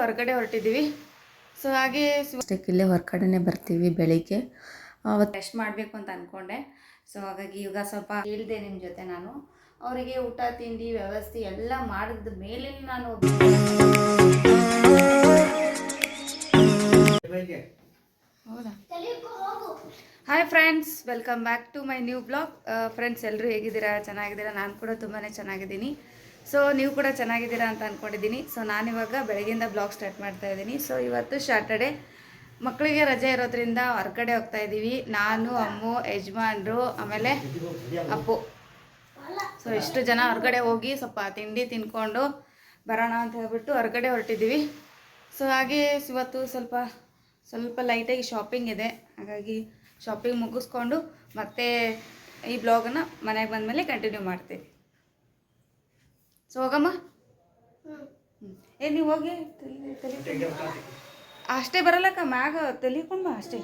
ಹೊರಗಡೆ ಹೊರಟಿದ್ದೀವಿ. ಸೊ ಹಾಗೆ ಇಲ್ಲೇ ಹೊರಗಡೆನೆ ಬರ್ತೀವಿ ಬೆಳಿಗ್ಗೆ. ಅವತ್ತು ರೆಸ್ಟ್ ಮಾಡಬೇಕು ಅಂತ ಅಂದ್ಕೊಂಡೆ ಸೊ ಹಾಗಾಗಿ ಇವಾಗ ಸ್ವಲ್ಪ ಹೇಳಿದೆ ನಿಮ್ಮ ಜೊತೆ ನಾನು. ಅವರಿಗೆ ಊಟ ತಿಂಡಿ ವ್ಯವಸ್ಥೆ ಎಲ್ಲ ಮಾಡಿದ ಮೇಲೆ ನಾನು ಹೌದಾ? Hi friends welcome back to my new blog friends ಎಲ್ಲರೂ ಹೇಗಿದ್ದೀರಾ? ಚೆನ್ನಾಗಿದ್ದೀರಾ? ನಾನು ಕೂಡ ತುಂಬಾ ಚೆನ್ನಾಗಿದ್ದೀನಿ. ಸೊ ನೀವು ಕೂಡ ಚೆನ್ನಾಗಿದ್ದೀರಾ ಅಂತ ಅಂದ್ಕೊಂಡಿದ್ದೀನಿ ಸೊ ನಾನಿವಾಗ ಬೆಳಗಿಂದ ಬ್ಲಾಗ್ ಸ್ಟಾರ್ಟ್ ಮಾಡ್ತಾ ಇದ್ದೀನಿ. ಸೊ ಇವತ್ತು ಸ್ಯಾಟರ್ಡೆ ಮಕ್ಕಳಿಗೆ ರಜೆ ಇರೋದ್ರಿಂದ ಹೊರಗಡೆ ಹೋಗ್ತಾ ಇದ್ದೀವಿ. ನಾನು, ಅಮ್ಮು, ಯಜಮಾನ್ರು, ಆಮೇಲೆ ಅಪ್ಪು. ಸೊ ಎಷ್ಟು ಜನ ಹೊರಗಡೆ ಹೋಗಿ ಸ್ವಲ್ಪ ತಿಂಡಿ ತಿನ್ಕೊಂಡು ಬರೋಣ ಅಂತ ಹೇಳ್ಬಿಟ್ಟು ಹೊರಗಡೆ ಹೊರಟಿದ್ದೀವಿ. ಸೊ ಹಾಗೆ ಇವತ್ತು ಸ್ವಲ್ಪ ಸ್ವಲ್ಪ ಲೈಟಾಗಿ ಶಾಪಿಂಗ್ ಇದೆ. ಹಾಗಾಗಿ ಶಾಪಿಂಗ್ ಮುಗಿಸ್ಕೊಂಡು ಮತ್ತೆ ಈ ಬ್ಲಾಗನ್ನು ಮನೆಗೆ ಬಂದಮೇಲೆ ಕಂಟಿನ್ಯೂ ಮಾಡ್ತೀವಿ ಸೊ ಹೋಗಮ್ಮ. ಏ ನೀವು ಹೋಗಿ ಅಷ್ಟೇ ಬರಲ್ಲಕ್ಕ ಮ್ಯಾಗ ತಲಿಕೊಂಡು ಬಾ ಅಷ್ಟೇ.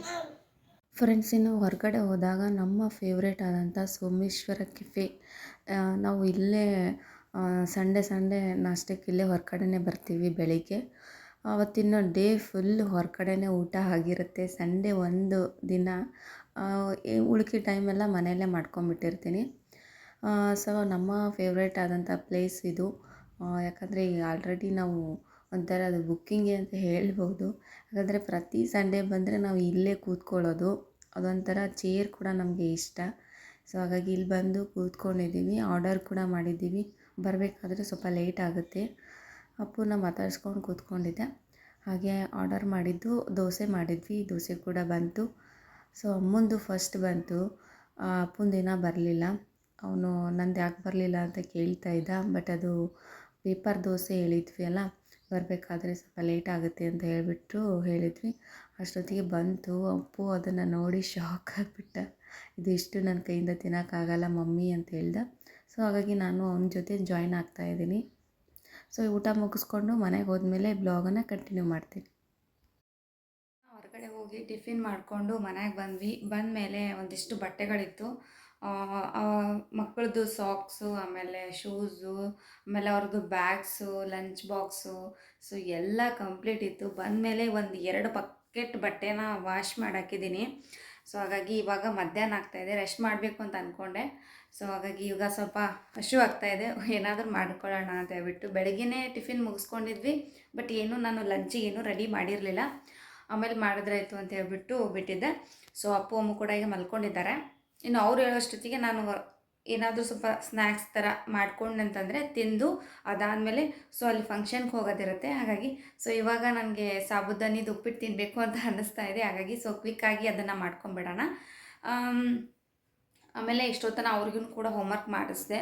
ಫ್ರೆಂಡ್ಸ್ ಇನ್ನು ಹೊರಗಡೆ ಹೋದಾಗ ನಮ್ಮ ಫೇವ್ರೇಟ್ ಆದಂಥ ಸೋಮೇಶ್ವರ ಕೆಫೆ ನಾವು ಇಲ್ಲೇ ಸಂಡೇ ಸಂಡೇ ನಾಷ್ಟಕ್ಕೆ ಇಲ್ಲೇ ಹೊರಗಡೆನೆ ಬರ್ತೀವಿ ಬೆಳಿಗ್ಗೆ. ಅವತ್ತಿನ ಡೇ ಫುಲ್ ಹೊರಗಡೆನೆ ಊಟ ಆಗಿರುತ್ತೆ. ಸಂಡೇ ಒಂದು ದಿನ. ಉಳುಕಿ ಟೈಮೆಲ್ಲ ಮನೆಯಲ್ಲೇ ಮಾಡ್ಕೊಂಬಿಟ್ಟಿರ್ತೀನಿ ಸೊ ನಮ್ಮ ಫೇವ್ರೇಟ್ ಆದಂಥ ಪ್ಲೇಸ್ ಇದು. ಯಾಕಂದರೆ ಈಗ ಆಲ್ರೆಡಿ ನಾವು ಒಂಥರ ಅದು ಬುಕ್ಕಿಂಗೆ ಅಂತ ಹೇಳ್ಬೋದು. ಯಾಕಂದರೆ ಪ್ರತಿ ಸಂಡೇ ಬಂದರೆ ನಾವು ಇಲ್ಲೇ ಕೂತ್ಕೊಳ್ಳೋದು ಅದೊಂಥರ ಚೇರ್ ಕೂಡ ನಮಗೆ ಇಷ್ಟ. ಸೊ ಹಾಗಾಗಿ ಇಲ್ಲಿ ಬಂದು ಕೂತ್ಕೊಂಡಿದ್ದೀವಿ ಆರ್ಡರ್ ಕೂಡ ಮಾಡಿದ್ದೀವಿ. ಬರಬೇಕಾದ್ರೆ ಸ್ವಲ್ಪ ಲೇಟ್ ಆಗುತ್ತೆ. ಅಪ್ಪುನ ಮಾತಾಡಿಸ್ಕೊಂಡು ಕೂತ್ಕೊಂಡಿದ್ದೆ. ಹಾಗೆ ಆರ್ಡರ್ ಮಾಡಿದ್ದು ದೋಸೆ ಮಾಡಿದ್ವಿ ದೋಸೆ ಕೂಡ ಬಂತು. ಸೊ ಅಮ್ಮಂದು ಫಸ್ಟ್ ಬಂತು. ಆ, ಅಪ್ಪಂದು ದಿನ ಬರಲಿಲ್ಲ. ಅವನು ನಂದು ಯಾಕೆ ಬರಲಿಲ್ಲ ಅಂತ ಕೇಳ್ತಾ ಇದ್ದ. ಬಟ್ ಅದು ಪೇಪರ್ ದೋಸೆ ಹೇಳಿದ್ವಿ ಅಲ್ಲ, ಬರಬೇಕಾದ್ರೆ ಸ್ವಲ್ಪ ಲೇಟ್ ಆಗುತ್ತೆ ಅಂತ ಹೇಳಿಬಿಟ್ಟು ಹೇಳಿದ್ವಿ. ಅಷ್ಟೊತ್ತಿಗೆ ಬಂತು. ಅಪ್ಪು, ಅದನ್ನು ನೋಡಿ ಶಾಕ್ ಆಗಿಬಿಟ್ಟ. ಇದು ಇಷ್ಟು ನನ್ನ ಕೈಯಿಂದ ತಿನ್ನೋಕ್ಕಾಗಲ್ಲ ಮಮ್ಮಿ ಅಂತ ಹೇಳ್ದ. ಸೊ ಹಾಗಾಗಿ ನಾನು ಅವನ ಜೊತೆ ಜಾಯ್ನ್ ಆಗ್ತಾ ಇದ್ದೀನಿ. ಸೊ ಊಟ ಮುಗಿಸ್ಕೊಂಡು ಮನೆಗೆ ಹೋದ್ಮೇಲೆ ಬ್ಲಾಗನ್ನು ಕಂಟಿನ್ಯೂ ಮಾಡ್ತೀನಿ. ಹೊರಗಡೆ ಹೋಗಿ ಟಿಫಿನ್ ಮಾಡಿಕೊಂಡು ಮನೆಗೆ ಬಂದ್ವಿ. ಬಂದಮೇಲೆ ಒಂದಿಷ್ಟು ಬಟ್ಟೆಗಳಿತ್ತು. ಮಕ್ಕಳದ್ದು ಸಾಕ್ಸು ಆಮೇಲೆ ಶೂಸು ಆಮೇಲೆ ಅವ್ರದ್ದು ಬ್ಯಾಗ್ಸು ಲಂಚ್ ಬಾಕ್ಸು ಸೊ ಎಲ್ಲ ಕಂಪ್ಲೀಟ್ ಇತ್ತು. ಬಂದಮೇಲೆ ಒಂದು ಎರಡು ಬಕೆಟ್ ಬಟ್ಟೆನ ವಾಶ್ ಮಾಡಾಕಿದ್ದೀನಿ. ಸೊ ಹಾಗಾಗಿ ಇವಾಗ ಮಧ್ಯಾಹ್ನ ಆಗ್ತಾಯಿದೆ ರೆಸ್ಟ್ ಮಾಡಬೇಕು ಅಂತ ಅಂದ್ಕೊಂಡೆ ಸೊ ಹಾಗಾಗಿ ಇವಾಗ ಸ್ವಲ್ಪ ಹಶು ಆಗ್ತಾಯಿದೆ ಏನಾದರೂ ಮಾಡ್ಕೊಳ್ಳೋಣ ಅಂತ ಹೇಳ್ಬಿಟ್ಟು ಬೆಳಗ್ಗೆನೇ ಟಿಫಿನ್ ಮುಗಿಸ್ಕೊಂಡಿದ್ವಿ. ಬಟ್ ಏನು ನಾನು ಲಂಚಿಗೆ ಏನೂ ರೆಡಿ ಮಾಡಿರಲಿಲ್ಲ. ಆಮೇಲೆ ಮಾಡಿದ್ರಾಯ್ತು ಅಂತ ಹೇಳ್ಬಿಟ್ಟು ಬಿಟ್ಟಿದ್ದೆ. ಸೊ ಅಪ್ಪು, ಅಮ್ಮ ಕೂಡ ಈಗ ಮಲ್ಕೊಂಡಿದ್ದಾರೆ. ಇನ್ನು ಅವ್ರು ಹೇಳೋಷ್ಟೊತ್ತಿಗೆ ನಾನು ಏನಾದರೂ ಸ್ವಲ್ಪ ಸ್ನ್ಯಾಕ್ಸ್ ಥರ ಅಂತಂದರೆ ತಿಂದು ಅದಾದಮೇಲೆ ಸೊ ಅಲ್ಲಿ ಫಂಕ್ಷನ್ಗೆ ಹೋಗೋದಿರುತ್ತೆ. ಹಾಗಾಗಿ ಸೊ ಇವಾಗ ನನಗೆ ಸಾಬುದಾನಿದು ಉಪ್ಪಿಟ್ಟು ತಿನ್ನಬೇಕು ಅಂತ ಅನ್ನಿಸ್ತಾ ಇದೆ. ಹಾಗಾಗಿ ಸೊ ಕ್ವಿಕ್ಕಾಗಿ ಅದನ್ನು ಮಾಡ್ಕೊಂಬಿಡೋಣ. ಆಮ್, ಆಮೇಲೆ ಇಷ್ಟೊತ್ತನ ಅವ್ರಿಗೂ ಕೂಡ ಹೋಮ್ವರ್ಕ್ ಮಾಡಿಸ್ದೆ.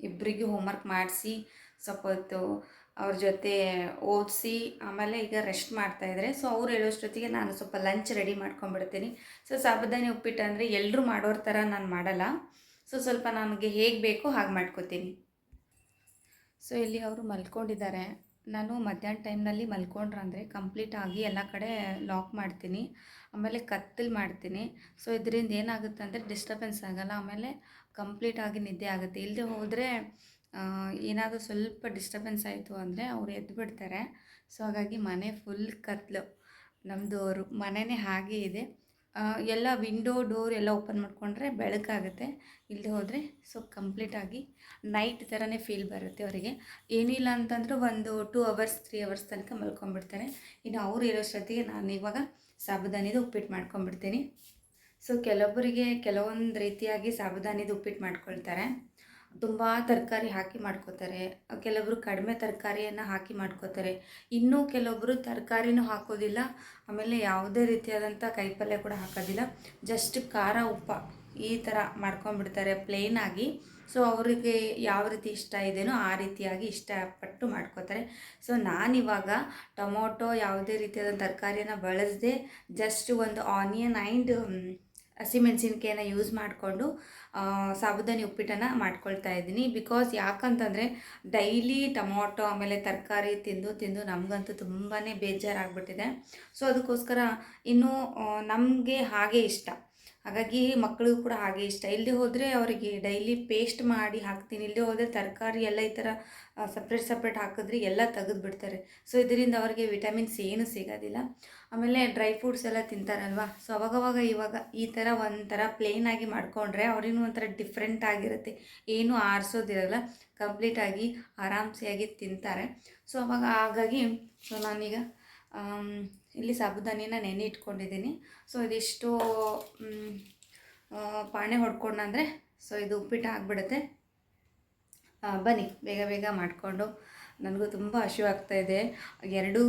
ಇಬ್ಬರಿಗೂ ಹೋಮ್ವರ್ಕ್ ಮಾಡಿಸಿ ಸ್ವಲ್ಪ ಹೊತ್ತು ಅವ್ರ ಜೊತೆ ಓದಿಸಿ ಆಮೇಲೆ ಈಗ ರೆಸ್ಟ್ ಮಾಡ್ತಾಯಿದ್ದಾರೆ ಸೊ ಅವ್ರು ಹೇಳೋಷ್ಟೊತ್ತಿಗೆ ನಾನು ಸ್ವಲ್ಪ ಲಂಚ್ ರೆಡಿ ಮಾಡ್ಕೊಂಡ್ಬಿಡ್ತೀನಿ. ಸೊ ಸಾಬುದಾನಿ ಉಪ್ಪಿಟ್ಟು ಅಂದರೆ ಎಲ್ಲರೂ ಮಾಡೋರ ಥರ ನಾನು ಮಾಡಲ್ಲ. ಸೊ ಸ್ವಲ್ಪ ನನಗೆ ಹೇಗೆ ಬೇಕೋ ಹಾಗೆ ಮಾಡ್ಕೋತೀನಿ. ಸೊ ಇಲ್ಲಿ ಅವರು ಮಲ್ಕೊಂಡಿದ್ದಾರೆ. ನಾನು ಮಧ್ಯಾಹ್ನ ಟೈಮ್ನಲ್ಲಿ ಮಲ್ಕೊಂಡ್ರಂದರೆ ಕಂಪ್ಲೀಟ್ ಆಗಿ ಎಲ್ಲ ಕಡೆ ಲಾಕ್ ಮಾಡ್ತೀನಿ. ಆಮೇಲೆ ಕತ್ತಲು ಮಾಡ್ತೀನಿ. ಸೊ ಇದರಿಂದ ಏನಾಗುತ್ತೆ ಅಂದರೆ ಡಿಸ್ಟರ್ಬೆನ್ಸ್ ಆಗಲ್ಲ. ಆಮೇಲೆ ಕಂಪ್ಲೀಟ್ ಆಗಿ ನಿದ್ದೆ ಆಗುತ್ತೆ. ಇಲ್ಲದೆ ಹೋದರೆ ಏನಾದರೂ ಸ್ವಲ್ಪ ಡಿಸ್ಟರ್ಬೆನ್ಸ್ ಆಯಿತು ಅಂದರೆ ಅವ್ರು ಎದ್ದು ಬಿಡ್ತಾರೆ. ಸೊ ಹಾಗಾಗಿ ಮನೆ ಫುಲ್ ಕತ್ಲು. ನಮ್ಮದು ಅವರು ಮನೆಯೇ ಹಾಗೆ ಇದೆ. ಎಲ್ಲ ವಿಂಡೋ ಡೋರ್ ಎಲ್ಲ ಓಪನ್ ಮಾಡಿಕೊಂಡ್ರೆ ಬೆಳಕಾಗುತ್ತೆ. ಇಲ್ಲದೆ ಹೋದರೆ ಸೊ ಕಂಪ್ಲೀಟಾಗಿ ನೈಟ್ ಥರನೇ ಫೀಲ್ ಬರುತ್ತೆ ಅವರಿಗೆ. ಏನಿಲ್ಲ ಅಂತಂದ್ರೆ ಒಂದು ಟೂ ಅವರ್ಸ್ ತ್ರೀ ಅವರ್ಸ್ ತನಕ ಮಲ್ಕೊಂಡ್ಬಿಡ್ತಾರೆ. ಇನ್ನು ಅವರು ಇರೋಷ್ಟೊತ್ತಿಗೆ ನಾನು ಇವಾಗ ಸಾಬುದಾನಿದು ಉಪ್ಪಿಟ್ಟು ಮಾಡ್ಕೊಂಡ್ಬಿಡ್ತೀನಿ. ಸೊ ಕೆಲವೊಬ್ಬರಿಗೆ ಕೆಲವೊಂದು ರೀತಿಯಾಗಿ ಸಾಬುದಾನಿದ ಉಪ್ಪಿಟ್ಟು ಮಾಡ್ಕೊಳ್ತಾರೆ. ತುಂಬ ತರಕಾರಿ ಹಾಕಿ ಮಾಡ್ಕೋತಾರೆ. ಕೆಲವರು ಕಡಿಮೆ ತರಕಾರಿಯನ್ನು ಹಾಕಿ ಮಾಡ್ಕೋತಾರೆ. ಇನ್ನೂ ಕೆಲವೊಬ್ಬರು ತರಕಾರಿನೂ ಹಾಕೋದಿಲ್ಲ. ಆಮೇಲೆ ಯಾವುದೇ ರೀತಿಯಾದಂಥ ಕೈಪಲ್ಯ ಕೂಡ ಹಾಕೋದಿಲ್ಲ. ಜಸ್ಟ್ ಖಾರ, ಉಪ್ಪ ಈ ಥರ ಮಾಡ್ಕೊಂಡ್ಬಿಡ್ತಾರೆ ಪ್ಲೇನ್ ಆಗಿ. ಸೊ ಅವರಿಗೆ ಯಾವ ರೀತಿ ಇಷ್ಟ ಇದೆಯೋ ಆ ರೀತಿಯಾಗಿ ಇಷ್ಟಪಟ್ಟು ಮಾಡ್ಕೋತಾರೆ. ಸೊ ನಾನಿವಾಗ ಟೊಮೊಟೊ ಯಾವುದೇ ರೀತಿಯಾದ ತರಕಾರಿಯನ್ನು ಬಳಸದೆ ಜಸ್ಟ್ ಒಂದು ಆನಿಯನ್ ಆ್ಯಂಡ್ ಹಸಿಮೆಣಸಿನ್ಕಾಯಿನ ಯೂಸ್ ಮಾಡಿಕೊಂಡು ಸಾಬುದಾನಿ ಉಪ್ಪಿಟ್ಟನ್ನು ಮಾಡ್ಕೊಳ್ತಾ ಇದ್ದೀನಿ. ಬಿಕಾಸ್ ಯಾಕಂತಂದರೆ ಡೈಲಿ ಟೊಮೊಟೊ, ಆಮೇಲೆ ತರಕಾರಿ ತಿಂದು ತಿಂದು ನಮಗಂತೂ ತುಂಬಾ ಬೇಜಾರಾಗ್ಬಿಟ್ಟಿದೆ. ಸೊ ಅದಕ್ಕೋಸ್ಕರ ಇನ್ನೂ ನಮಗೆ ಹಾಗೆ ಇಷ್ಟ. ಹಾಗಾಗಿ ಮಕ್ಕಳಿಗೂ ಕೂಡ ಹಾಗೆ ಇಷ್ಟ. ಇಲ್ಲದೆ ಹೋದರೆ ಅವರಿಗೆ ಡೈಲಿ ಪೇಸ್ಟ್ ಮಾಡಿ ಹಾಕ್ತೀನಿ. ಇಲ್ಲದೆ ಹೋದರೆ ತರಕಾರಿ ಎಲ್ಲ ಈ ಥರ ಸಪ್ರೇಟ್ ಸಪ್ರೇಟ್ ಹಾಕಿದ್ರೆ ಎಲ್ಲ ತೆಗೆದು ಬಿಡ್ತಾರೆ. ಸೊ ಇದರಿಂದ ಅವರಿಗೆ ವಿಟಮಿನ್ಸ್ ಏನು ಸಿಗೋದಿಲ್ಲ. ಆಮೇಲೆ ಡ್ರೈ ಫ್ರೂಟ್ಸ್ ಎಲ್ಲ ತಿಂತಾರಲ್ವಾ? ಸೊ ಅವಾಗವಾಗ ಇವಾಗ ಈ ಥರ ಒಂಥರ ಪ್ಲೇನಾಗಿ ಮಾಡಿಕೊಂಡ್ರೆ ಅವ್ರಿಗೂ ಒಂಥರ ಡಿಫ್ರೆಂಟ್ ಆಗಿರುತ್ತೆ. ಏನು ಆರಿಸೋದಿರಲ್ಲ. ಕಂಪ್ಲೀಟಾಗಿ ಆರಾಮ್ಸೆಯಾಗಿ ತಿಂತಾರೆ. ಸೊ ಅವಾಗ ಹಾಗಾಗಿ ಸೊ ನಾನೀಗ ಇಲ್ಲಿ ಸಾಬುದಾನಿನ ನೆನೆ ಇಟ್ಕೊಂಡಿದ್ದೀನಿ. ಸೊ ಇದಿಷ್ಟು ಪಾಣೆ ಹೊಡ್ಕೊಂಡು ಅಂದರೆ ಸೊ ಇದು ಉಪ್ಪಿಟ್ಟು ಆಗಿಬಿಡುತ್ತೆ. ಬನ್ನಿ, ಬೇಗ ಬೇಗ ಮಾಡಿಕೊಂಡು. ನನಗೂ ತುಂಬ ಹಸಿವಾಗ್ತಾಯಿದೆ ಎರಡೂ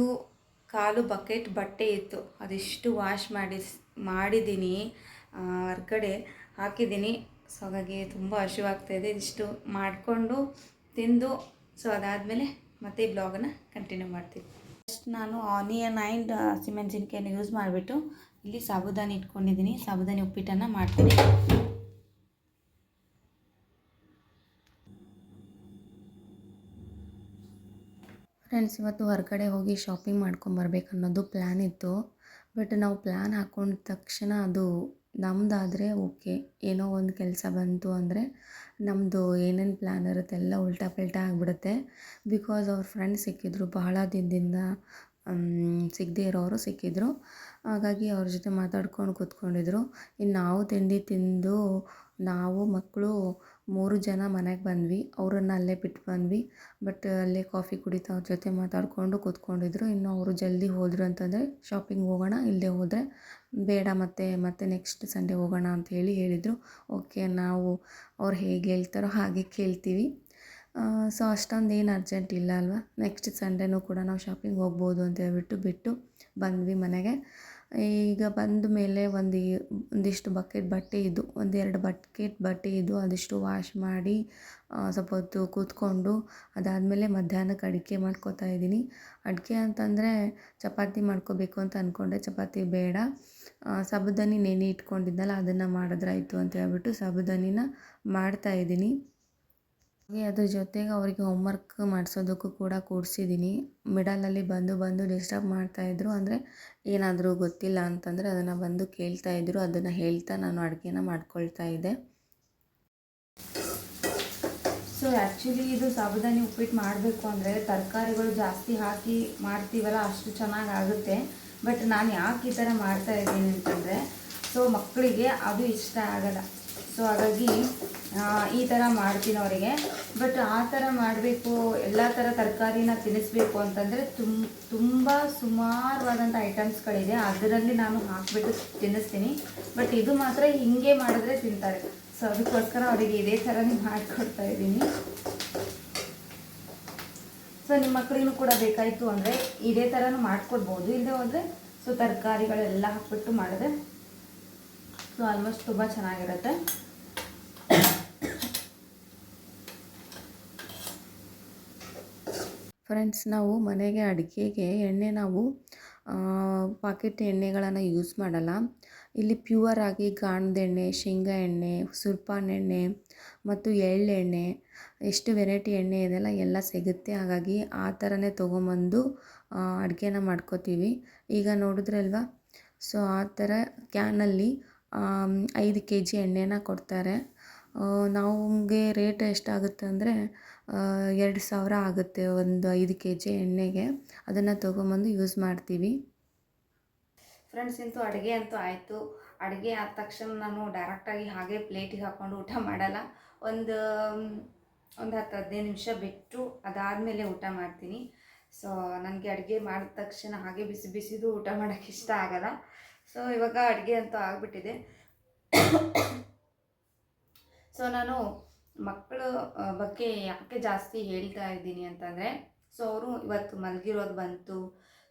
ಕಾಲು ಬಕೆಟ್ ಬಟ್ಟೆ ಇತ್ತು. ಅದಿಷ್ಟು ವಾಶ್ ಮಾಡಿ ಮಾಡಿದ್ದೀನಿ ಹೊರಗಡೆ ಹಾಕಿದ್ದೀನಿ ಸೊ ಹಾಗಾಗಿ ತುಂಬ ಹಸಿವಾಗ್ತಾಯಿದೆ ಇದಿಷ್ಟು ಮಾಡಿಕೊಂಡು ತಿಂದು ಸೊ ಅದಾದಮೇಲೆ ಮತ್ತೆ ಈ ಬ್ಲಾಗನ್ನು ಕಂಟಿನ್ಯೂ ಮಾಡ್ತೀನಿ. ಫಸ್ಟ್ ನಾನು ಆನಿಯನ್ ಆ್ಯಂಡ್ ಹಸಿಮೆಣಸಿನ್ಕಾಯನ್ನು ಯೂಸ್ ಮಾಡಿಬಿಟ್ಟು ಇಲ್ಲಿ ಸಾಬುದಾನಿ ಇಟ್ಕೊಂಡಿದ್ದೀನಿ. ಸಾಬುದಾನಿ ಉಪ್ಪಿಟ್ಟನ್ನು ಮಾಡ್ತೀನಿ. ಫ್ರೆಂಡ್ಸ್ ಇವತ್ತು ಹೊರಗಡೆ ಹೋಗಿ ಶಾಪಿಂಗ್ ಮಾಡ್ಕೊಂಬರ್ಬೇಕು ಅನ್ನೋದು ಪ್ಲ್ಯಾನ್ ಇತ್ತು. ಬಟ್ ನಾವು ಪ್ಲ್ಯಾನ್ ಹಾಕ್ಕೊಂಡ ತಕ್ಷಣ ಅದು ನಮ್ಮದಾದರೆ ಓಕೆ, ಏನೋ ಒಂದು ಕೆಲಸ ಬಂತು ಅಂದರೆ ನಮ್ಮದು ಏನೇನು ಪ್ಲ್ಯಾನ್ ಇರುತ್ತೆ ಎಲ್ಲ ಉಲ್ಟಾ ಪಲ್ಟಾ ಆಗಿಬಿಡುತ್ತೆ. ಬಿಕಾಸ್ ಅವ್ರ ಫ್ರೆಂಡ್ಸ್ ಸಿಕ್ಕಿದ್ರು, ಬಹಳ ದಿನದಿಂದ ಸಿಗದೇ ಇರೋರು ಸಿಕ್ಕಿದ್ರು. ಹಾಗಾಗಿ ಅವ್ರ ಜೊತೆ ಮಾತಾಡ್ಕೊಂಡು ಕೂತ್ಕೊಂಡಿದ್ರು. ಇನ್ನು ನಾವು ತಿಂಡಿ ತಿಂದು, ನಾವು ಮಕ್ಕಳು ಮೂರು ಜನ ಮನೆಗೆ ಬಂದ್ವಿ. ಅವರನ್ನು ಅಲ್ಲೇ ಬಿಟ್ಟು ಬಂದ್ವಿ. ಬಟ್ ಅಲ್ಲೇ ಕಾಫಿ ಕುಡಿತಾ ಅವ್ರ ಜೊತೆ ಮಾತಾಡಿಕೊಂಡು ಕೂತ್ಕೊಂಡಿದ್ರು. ಇನ್ನು ಅವರು ಜಲ್ದಿ ಹೋದರು ಅಂತಂದರೆ ಶಾಪಿಂಗ್ ಹೋಗೋಣ ಇಲ್ಲೇ ಹೋದರೆ ಬೇಡ, ಮತ್ತೆ ಮತ್ತೆ ನೆಕ್ಸ್ಟ್ ಸಂಡೇ ಹೋಗೋಣ ಅಂತ ಹೇಳಿ ಹೇಳಿದರು. ಓಕೆ, ನಾವು ಅವ್ರು ಹೇಗೆ ಹೇಳ್ತಾರೋ ಹಾಗೆ ಕೇಳ್ತೀವಿ. ಸೊ ಅಷ್ಟೊಂದು ಏನು ಅರ್ಜೆಂಟ್ ಇಲ್ಲ ಅಲ್ವಾ? ನೆಕ್ಸ್ಟ್ ಸಂಡೇನೂ ಕೂಡ ನಾವು ಶಾಪಿಂಗ್ ಹೋಗ್ಬೋದು ಅಂತ ಹೇಳ್ಬಿಟ್ಟು ಬಿಟ್ಟು ಬಂದ್ವಿ ಮನೆಗೆ. ಈಗ ಬಂದ ಮೇಲೆ ಒಂದು ಒಂದಿಷ್ಟು ಬಕೆಟ್ ಬಟ್ಟೆ ಇದ್ದು ಒಂದೆರಡು ಬಕೆಟ್ ಬಟ್ಟೆ ಇದ್ದು ಅದಿಷ್ಟು ವಾಶ್ ಮಾಡಿ ಸ್ವಲ್ಪ ಹೊತ್ತು ಕೂತ್ಕೊಂಡು, ಅದಾದಮೇಲೆ ಮಧ್ಯಾಹ್ನಕ್ಕೆ ಅಡುಗೆ ಮಾಡ್ಕೋತಾ ಇದ್ದೀನಿ. ಅಡುಗೆ ಅಂತಂದರೆ ಚಪಾತಿ ಮಾಡ್ಕೋಬೇಕು ಅಂತ ಅಂದ್ಕೊಂಡೆ ಚಪಾತಿ ಬೇಡ. ಸಬದನಿ ನೆನೆ ಇಟ್ಕೊಂಡಿದ್ನಲ್ಲ ಅದನ್ನು ಮಾಡಿದ್ರಾಯ್ತು ಅಂತ ಹೇಳ್ಬಿಟ್ಟು ಸಾಬುದಾನಿನ ಮಾಡ್ತಾ ಇದ್ದೀನಿ. ಹಾಗೆ ಅದ್ರ ಜೊತೆಗೆ ಅವರಿಗೆ ಹೋಮ್ವರ್ಕ್ ಮಾಡಿಸೋದಕ್ಕೂ ಕೂಡ ಕೂರಿಸಿದ್ದೀನಿ ಮಿಡಲಲ್ಲಿ ಬಂದು ಬಂದು ಡಿಸ್ಟರ್ಬ್ ಮಾಡ್ತಾಯಿದ್ರು ಅಂದರೆ ಏನಾದರೂ ಗೊತ್ತಿಲ್ಲ ಅಂತಂದರೆ ಅದನ್ನು ಬಂದು ಕೇಳ್ತಾ ಇದ್ರು. ಅದನ್ನು ಹೇಳ್ತಾ ನಾನು ಅಡುಗೆನ ಮಾಡ್ಕೊಳ್ತಾ ಇದ್ದೆ. ಸೊ ಆ್ಯಕ್ಚುಲಿ ಇದು ಸಾಬುದಾನಿ ಉಪ್ಪಿಟ್ಟು ಮಾಡಬೇಕು ಅಂದರೆ ತರಕಾರಿಗಳು ಜಾಸ್ತಿ ಹಾಕಿ ಮಾಡ್ತೀವಲ್ಲ ಅಷ್ಟು ಚೆನ್ನಾಗಿ ಆಗುತ್ತೆ. ಬಟ್ ನಾನು ಯಾಕೆ ಈ ಥರ ಮಾಡ್ತಾ ಇದ್ದೀನಿ ಅಂತಂದರೆ ಸೊ ಮಕ್ಕಳಿಗೆ ಅದು ಇಷ್ಟ ಆಗಲ್ಲ. ಸೊ ಹಾಗಾಗಿ ಈ ಥರ ಮಾಡ್ತೀನಿ ಅವರಿಗೆ ಬಟ್ ಆ ಥರ ಮಾಡಬೇಕು, ಎಲ್ಲ ಥರ ತರಕಾರಿನ ತಿನ್ನಿಸ್ಬೇಕು ಅಂತಂದರೆ ತುಮ್, ತುಂಬ ಸುಮಾರವಾದಂಥ ಐಟಮ್ಸ್ಗಳಿದೆ ಅದರಲ್ಲಿ ನಾನು ಹಾಕಿಬಿಟ್ಟು ತಿನ್ನಿಸ್ತೀನಿ. ಬಟ್ ಇದು ಮಾತ್ರ ಹಿಂಗೆ ಮಾಡಿದ್ರೆ ತಿಂತಾರೆ. ಸೊ ಅದಕ್ಕೋಸ್ಕರ ಅವರಿಗೆ ಇದೇ ಥರನೇ ಮಾಡಿಕೊಡ್ತಾ ಇದ್ದೀನಿ. ಸೊ ನಿಮ್ಮ ಮಕ್ಕಳಿಗೂ ಕೂಡ ಬೇಕಾಯಿತು ಅಂದರೆ ಇದೇ ಥರನೂ ಮಾಡ್ಕೊಡ್ಬೋದು. ಇಲ್ಲದೆ ಹೋದರೆ ಸೊ ತರಕಾರಿಗಳೆಲ್ಲ ಹಾಕ್ಬಿಟ್ಟು ಮಾಡಿದ್ರೆ ಸೊ ಆಲ್ಮೋಸ್ಟ್ ತುಂಬ ಚೆನ್ನಾಗಿರುತ್ತೆ. ಫ್ರೆಂಡ್ಸ್ ನಾವು ಮನೆಗೆ ಅಡುಗೆಗೆ ಎಣ್ಣೆ ನಾವು ಪಾಕೆಟ್ ಎಣ್ಣೆಗಳನ್ನು ಯೂಸ್ ಮಾಡಲ್ಲ. ಇಲ್ಲಿ ಪ್ಯೂವರ್ ಆಗಿ ಗಾಣದ ಎಣ್ಣೆ, ಶೇಂಗಾ ಎಣ್ಣೆ, ಸುರ್ಪಾನ್ ಎಣ್ಣೆ ಮತ್ತು ಎಳ್ಳೆಣ್ಣೆ ಎಷ್ಟು ವೆರೈಟಿ ಎಣ್ಣೆ ಇದೆಲ್ಲ ಎಲ್ಲ ಸಿಗುತ್ತೆ. ಹಾಗಾಗಿ ಆ ಥರನೇ ತೊಗೊಂಬಂದು ಅಡುಗೆನ ಮಾಡ್ಕೋತೀವಿ. ಈಗ ನೋಡಿದ್ರಲ್ವಾ? ಸೊ ಆ ಥರ ಕ್ಯಾನಲ್ಲಿ ಐದು ಕೆ ಜಿ ಎಣ್ಣೆನ ಕೊಡ್ತಾರೆ. ನಮಗೆ ರೇಟ್ ಎಷ್ಟಾಗುತ್ತೆ ಅಂದರೆ ಎರಡು ಸಾವಿರ ಆಗುತ್ತೆ ಒಂದು ಐದು ಕೆ ಜಿ ಎಣ್ಣೆಗೆ. ಅದನ್ನು ತೊಗೊಂಬಂದು ಯೂಸ್ ಮಾಡ್ತೀವಿ. ಫ್ರೆಂಡ್ಸ್ ಇಂತೂ ಅಡುಗೆ ಅಂತೂ ಆಯಿತು. ಅಡುಗೆ ಆದ ತಕ್ಷಣ ನಾನು ಡೈರೆಕ್ಟಾಗಿ ಹಾಗೆ ಪ್ಲೇಟಿಗೆ ಹಾಕ್ಕೊಂಡು ಊಟ ಮಾಡಲ್ಲ. ಒಂದು ಒಂದು ಹತ್ತು ಹದಿನೈದು ನಿಮಿಷ ಬಿಟ್ಟು ಅದಾದಮೇಲೆ ಊಟ ಮಾಡ್ತೀನಿ. ಸೊ ನನಗೆ ಅಡುಗೆ ಮಾಡಿದ ತಕ್ಷಣ ಹಾಗೆ ಬಿಸಿ ಬಿಸಿದು ಊಟ ಮಾಡೋಕ್ಕೆ ಇಷ್ಟ ಆಗಲ್ಲ. ಸೊ ಇವಾಗ ಅಡುಗೆ ಅಂತೂ ಆಗಿಬಿಟ್ಟಿದೆ. ಸೊ ನಾನು ಮಕ್ಕಳ ಬಗ್ಗೆ ಯಾಕೆ ಜಾಸ್ತಿ ಹೇಳ್ತಾ ಇದ್ದೀನಿ ಅಂತಂದರೆ ಸೊ ಅವರು ಇವತ್ತು ಮಲಗಿರೋದು ಬಂತು.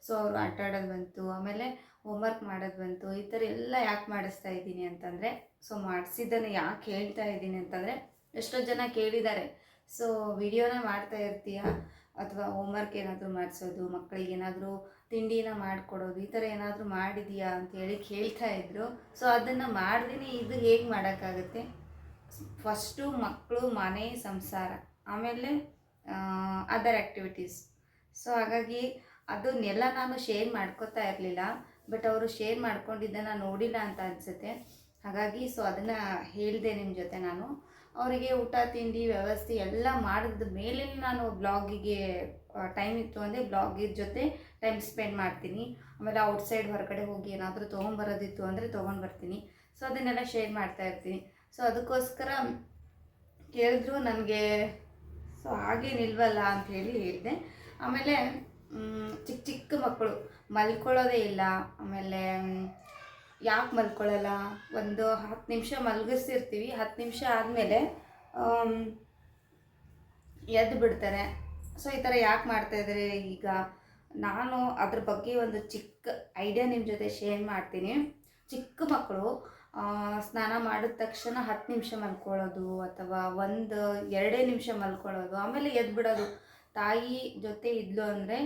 ಸೊ ಅವರು ಆಟ ಆಡೋದು ಬಂತು. ಆಮೇಲೆ ಹೋಮ್ವರ್ಕ್ ಮಾಡೋದು ಬಂತು. ಈ ಥರ ಎಲ್ಲ ಯಾಕೆ ಮಾಡಿಸ್ತಾ ಇದ್ದೀನಿ ಅಂತಂದರೆ ಸೊ ಮಾಡಿಸಿದ್ದನ್ನು ಯಾಕೆ ಹೇಳ್ತಾ ಇದ್ದೀನಿ ಅಂತಂದರೆ, ಎಷ್ಟೋ ಜನ ಕೇಳಿದ್ದಾರೆ. ಸೊ ವಿಡಿಯೋನ ಮಾಡ್ತಾ ಇರ್ತೀಯ? ಅಥವಾ ಹೋಮ್ವರ್ಕ್ ಏನಾದರೂ ಮಾಡಿಸೋದು, ಮಕ್ಕಳಿಗೆ ಏನಾದರೂ ತಿಂಡಿನ ಮಾಡಿಕೊಡೋದು, ಈ ಥರ ಏನಾದರೂ ಮಾಡಿದೀಯಾ ಅಂತೇಳಿ ಕೇಳ್ತಾ ಇದ್ರು. ಸೊ ಅದನ್ನು ಮಾಡ್ದಿನಿ, ಇದು ಹೇಗೆ ಮಾಡೋಕ್ಕಾಗುತ್ತೆ? ಫಸ್ಟು ಮಕ್ಕಳು ಮನೆ ಸಂಸಾರ, ಆಮೇಲೆ ಅದರ್ ಆ್ಯಕ್ಟಿವಿಟೀಸ್ ಸೊ ಹಾಗಾಗಿ ಅದನ್ನೆಲ್ಲ ನಾನು ಶೇರ್ ಮಾಡ್ಕೋತಾ ಇರಲಿಲ್ಲ ಬಟ್ ಅವರು ಶೇರ್ ಮಾಡ್ಕೊಂಡಿದ್ದನ್ನು ನೋಡಿಲ್ಲ ಅಂತ ಅನಿಸುತ್ತೆ. ಹಾಗಾಗಿ ಸೊ ಅದನ್ನು ಹೇಳಿದೆ ನಿಮ್ಮ ಜೊತೆ ನಾನು. ಅವರಿಗೆ ಊಟ, ತಿಂಡಿ, ವ್ಯವಸ್ಥೆ ಎಲ್ಲ ಮಾಡಿದ ಮೇಲೆ ನಾನು ಬ್ಲಾಗಿಗೆ ಟೈಮ್ ಇತ್ತು ಅಂದರೆ ಬ್ಲಾಗಿನ ಜೊತೆ ಟೈಮ್ ಸ್ಪೆಂಡ್ ಮಾಡ್ತೀನಿ. ಆಮೇಲೆ ಔಟ್ಸೈಡ್ ಹೊರಗಡೆ ಹೋಗಿ ಏನಾದರೂ ತೊಗೊಂಬರೋದಿತ್ತು ಅಂದರೆ ತೊಗೊಂಡು ಬರ್ತೀನಿ ಸೊ ಅದನ್ನೆಲ್ಲ ಶೇರ್ ಮಾಡ್ತಾ ಇರ್ತೀನಿ. ಸೊ ಅದಕ್ಕೋಸ್ಕರ ಕೇಳಿದ್ರು ನನಗೆ ಸೊ ಅಂತ ಹೇಳಿ ಹೇಳಿದೆ. ಆಮೇಲೆ ಚಿಕ್ಕ ಚಿಕ್ಕ ಮಕ್ಕಳು ಮಲ್ಕೊಳ್ಳೋದೇ ಇಲ್ಲ. ಆಮೇಲೆ ಯಾಕೆ ಮಲ್ಕೊಳ್ಳಲ್ಲ? ಒಂದು ಹತ್ತು ನಿಮಿಷ ಮಲಗಿಸ್ತಿರ್ತೀವಿ. ಹತ್ತು ನಿಮಿಷ ಆದಮೇಲೆ ಎದ್ದು ಬಿಡ್ತಾರೆ ಸೊ ಈ ಥರ ಯಾಕೆ ಮಾಡ್ತಾಯಿದ್ದಾರೆ ಈಗ ನಾನು ಅದ್ರ ಬಗ್ಗೆ ಒಂದು ಚಿಕ್ಕ ಐಡಿಯಾ ನಿಮ್ಮ ಜೊತೆ ಶೇರ್ ಮಾಡ್ತೀನಿ. ಚಿಕ್ಕ ಮಕ್ಕಳು ಸ್ನಾನ ಮಾಡಿದ ತಕ್ಷಣ ಹತ್ತು ನಿಮಿಷ ಮಲ್ಕೊಳ್ಳೋದು ಅಥವಾ ಒಂದು ಎರಡೇ ನಿಮಿಷ ಮಲ್ಕೊಳ್ಳೋದು, ಆಮೇಲೆ ಎದ್ದು ಬಿಡೋದು. ತಾಯಿ ಜೊತೆ ಇದ್ಲು ಅಂದರೆ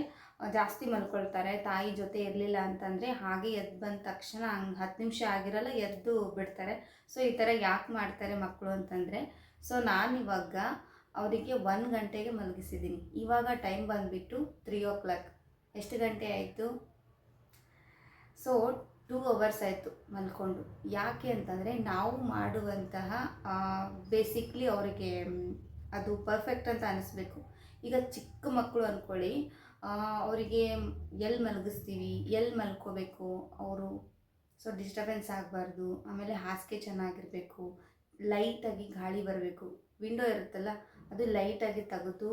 ಜಾಸ್ತಿ ಮಲ್ಕೊಳ್ತಾರೆ. ತಾಯಿ ಜೊತೆ ಇರಲಿಲ್ಲ ಅಂತಂದರೆ ಹಾಗೆ ಎದ್ದು ಬಂದ ತಕ್ಷಣ ಹಂಗೆ ಹತ್ತು ನಿಮಿಷ ಆಗಿರಲ್ಲ ಎದ್ದು ಬಿಡ್ತಾರೆ. ಸೊ ಈ ಥರ ಯಾಕೆ ಮಾಡ್ತಾರೆ ಮಕ್ಕಳು ಅಂತಂದರೆ ಸೊ ನಾನಿವಾಗ ಅವರಿಗೆ ಒಂದು ಗಂಟೆಗೆ ಮಲಗಿಸಿದ್ದೀನಿ. ಇವಾಗ ಟೈಮ್ ಬಂದುಬಿಟ್ಟು ತ್ರೀ ಓ ಕ್ಲಾಕ್ ಎಷ್ಟು ಗಂಟೆ ಆಯಿತು? ಸೊ ಟೂ ಅವರ್ಸ್ ಆಯಿತು ಮಲ್ಕೊಂಡು. ಯಾಕೆ ಅಂತಂದರೆ ನಾವು ಮಾಡುವಂತಹ ಬೇಸಿಕ್ಲಿ ಅವರಿಗೆ ಅದು ಪರ್ಫೆಕ್ಟ್ ಅಂತ ಅನ್ನಿಸ್ಬೇಕು ಈಗ ಚಿಕ್ಕ ಮಕ್ಕಳು ಅಂದ್ಕೊಳ್ಳಿ ಅವರಿಗೆ ಎಲ್ಲಿ ಮಲಗಿಸ್ತೀವಿ ಎಲ್ಲಿ ಮಲ್ಕೋಬೇಕು, ಅವರು ಸೊ ಡಿಸ್ಟರ್ಬೆನ್ಸ್ ಆಗಬಾರ್ದು, ಆಮೇಲೆ ಹಾಸಿಗೆ ಚೆನ್ನಾಗಿರಬೇಕು ಲೈಟಾಗಿ ಗಾಳಿ ಬರಬೇಕು. ವಿಂಡೋ ಇರುತ್ತಲ್ಲ ಅದು ಲೈಟಾಗಿ ತೆಗೆದು,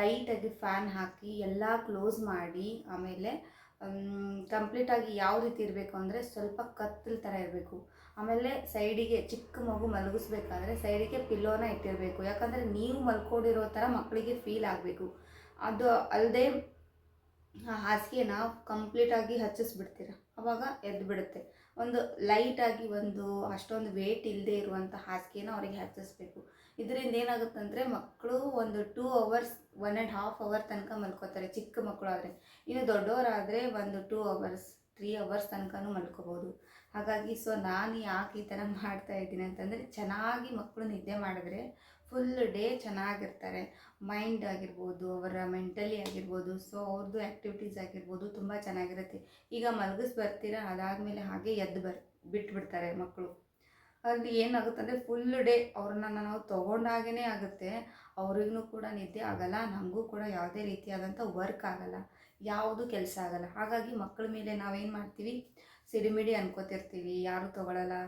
ಲೈಟಾಗಿ ಫ್ಯಾನ್ ಹಾಕಿ ಎಲ್ಲ ಕ್ಲೋಸ್ ಮಾಡಿ, ಆಮೇಲೆ ಕಂಪ್ಲೀಟಾಗಿ ಯಾವ ರೀತಿ ಇರಬೇಕು ಅಂದರೆ ಸ್ವಲ್ಪ ಕತ್ತಲ ಥರ ಇರಬೇಕು. ಆಮೇಲೆ ಸೈಡಿಗೆ ಚಿಕ್ಕ ಮಗು ಮಲಗಿಸ್ಬೇಕಾದ್ರೆ ಸೈಡಿಗೆ ಪಿಲ್ಲೋನ ಇಟ್ಟಿರಬೇಕು. ಯಾಕಂದರೆ ನೀವು ಮಲ್ಕೊಂಡಿರೋ ಥರ ಮಕ್ಕಳಿಗೆ ಫೀಲ್ ಆಗಬೇಕು. ಅದು ಅಲ್ಲದೆ ಆ ಹಾಸಿಗೆನ ಕಂಪ್ಲೀಟಾಗಿ ಹಚ್ಚಿಸ್ಬಿಡ್ತೀರ. ಅವಾಗ ಎದ್ದು ಬಿಡುತ್ತೆ ಒಂದು ಲೈಟಾಗಿ ಒಂದು ಅಷ್ಟೊಂದು ವೇಟ್ ಇಲ್ಲದೆ ಇರುವಂಥ ಹಾಸಿಗೆನ ಅವರಿಗೆ ಹಚ್ಚಿಸ್ಬೇಕು. ಇದರಿಂದ ಏನಾಗುತ್ತಂದರೆ ಮಕ್ಕಳು ಒಂದು two hours one and half hour ತನಕ ಮಲ್ಕೋತಾರೆ, ಚಿಕ್ಕ ಮಕ್ಕಳು ಆದರೆ. ಇನ್ನು ದೊಡ್ಡವರಾದರೆ ಒಂದು ಟೂ ಅವರ್ಸ್ ತ್ರೀ ಅವರ್ಸ್ ತನಕನೂ ಮಲ್ಕೋಬೋದು. ಹಾಗಾಗಿ ಸೊ ನಾನು ಯಾಕೆ ಈ ಥರ ಮಾಡ್ತಾ ಇದ್ದೀನಿ ಅಂತಂದರೆ, ಚೆನ್ನಾಗಿ ಮಕ್ಕಳು ನಿದ್ದೆ ಮಾಡಿದ್ರೆ ಫುಲ್ ಡೇ ಚೆನ್ನಾಗಿರ್ತಾರೆ. ಮೈಂಡ್ ಆಗಿರ್ಬೋದು, ಅವರ ಮೆಂಟಲಿ ಆಗಿರ್ಬೋದು ಸೊ ಅವ್ರದ್ದು ಆ್ಯಕ್ಟಿವಿಟೀಸ್ ಆಗಿರ್ಬೋದು ತುಂಬ ಚೆನ್ನಾಗಿರುತ್ತೆ. ಈಗ ಮಲಗಿಸ್ ಬರ್ತೀರಾ? ಅದಾದಮೇಲೆ ಹಾಗೆ ಎದ್ದು ಬರ್, ಬಿಟ್ಬಿಡ್ತಾರೆ ಮಕ್ಕಳು ಅಲ್ಲಿ ಏನಾಗುತ್ತೆ ಅಂದರೆ ಫುಲ್ ಡೇ ಅವ್ರನ್ನ ನಾವು ತೊಗೊಂಡಾಗೇ ಆಗುತ್ತೆ. ಅವ್ರಿಗೂ ಕೂಡ ನಿದ್ದೆ ಆಗಲ್ಲ, ನಮಗೂ ಕೂಡ ಯಾವುದೇ ರೀತಿಯಾದಂಥ ವರ್ಕ್ ಆಗಲ್ಲ. ಯಾವುದು ಕೆಲಸ ಆಗಲ್ಲ. ಹಾಗಾಗಿ ಮಕ್ಕಳ ಮೇಲೆ ನಾವೇನು ಮಾಡ್ತೀವಿ? ಸಿಡಿಮಿಡಿ ಅನ್ಕೋತಿರ್ತೀವಿ. ಯಾರು ತೊಗೊಳಲ್ಲ.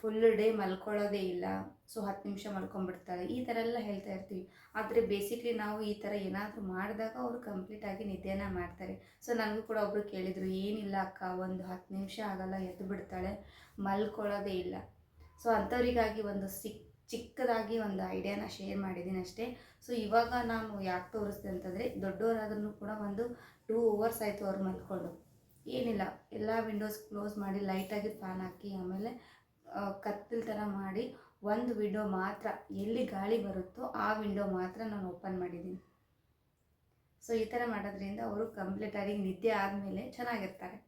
ಫುಲ್ ಡೇ ಮಲ್ಕೊಳ್ಳೋದೇ ಇಲ್ಲ. ಸೊ ಹತ್ತು ನಿಮಿಷ ಮಲ್ಕೊಂಡ್ಬಿಡ್ತಾರೆ. ಈ ಥರ ಎಲ್ಲ ಹೇಳ್ತಾ ಇರ್ತೀವಿ. ಆದರೆ ಬೇಸಿಕ್ಲಿ ನಾವು ಈ ಥರ ಏನಾದರೂ ಮಾಡಿದಾಗ ಅವರು ಕಂಪ್ಲೀಟಾಗಿ ನಿದ್ದೆನ ಮಾಡ್ತಾರೆ. ಸೊ ನನಗೂ ಕೂಡ ಒಬ್ಬರು ಕೇಳಿದರು, ಏನಿಲ್ಲ ಅಕ್ಕ, ಒಂದು ಹತ್ತು ನಿಮಿಷ ಆಗಲ್ಲ, ಎದ್ದು ಬಿಡ್ತಾಳೆ, ಮಲ್ಕೊಳ್ಳೋದೇ ಇಲ್ಲ. ಸೊ ಅಂಥವರಿಗಾಗಿ ಒಂದು ಸಿಕ್, ಚಿಕ್ಕದಾಗಿ ಒಂದು ಐಡಿಯಾನ ಶೇರ್ ಮಾಡಿದ್ದೀನಿ ಅಷ್ಟೇ. ಸೊ ಇವಾಗ ನಾನು ಯಾಕೆ ತೋರಿಸ್ದೆ ಅಂತಂದರೆ, ದೊಡ್ಡವರಾದ್ರೂ ಕೂಡ ಒಂದು ಟೂ ಅವರ್ಸ್ ಆಯಿತು ಅವ್ರು ಮಲ್ಕೊಂಡು. ಏನಿಲ್ಲ, ಎಲ್ಲ ವಿಂಡೋಸ್ ಕ್ಲೋಸ್ ಮಾಡಿ ಲೈಟಾಗಿ ಫ್ಯಾನ್ ಹಾಕಿ, ಆಮೇಲೆ ಕತ್ತಲು ಥರ ಮಾಡಿ ಒಂದು ವಿಂಡೋ ಮಾತ್ರ ಎಲ್ಲಿ ಗಾಳಿ ಬರುತ್ತೋ ಆ ವಿಂಡೋ ಮಾತ್ರ ನಾನು ಓಪನ್ ಮಾಡಿದ್ದೀನಿ. ಸೊ ಈ ಥರ ಮಾಡೋದ್ರಿಂದ ಅವರು ಕಂಪ್ಲೀಟಾಗಿ ನಿದ್ದೆ ಆದಮೇಲೆ ಚೆನ್ನಾಗಿರ್ತಾರೆ.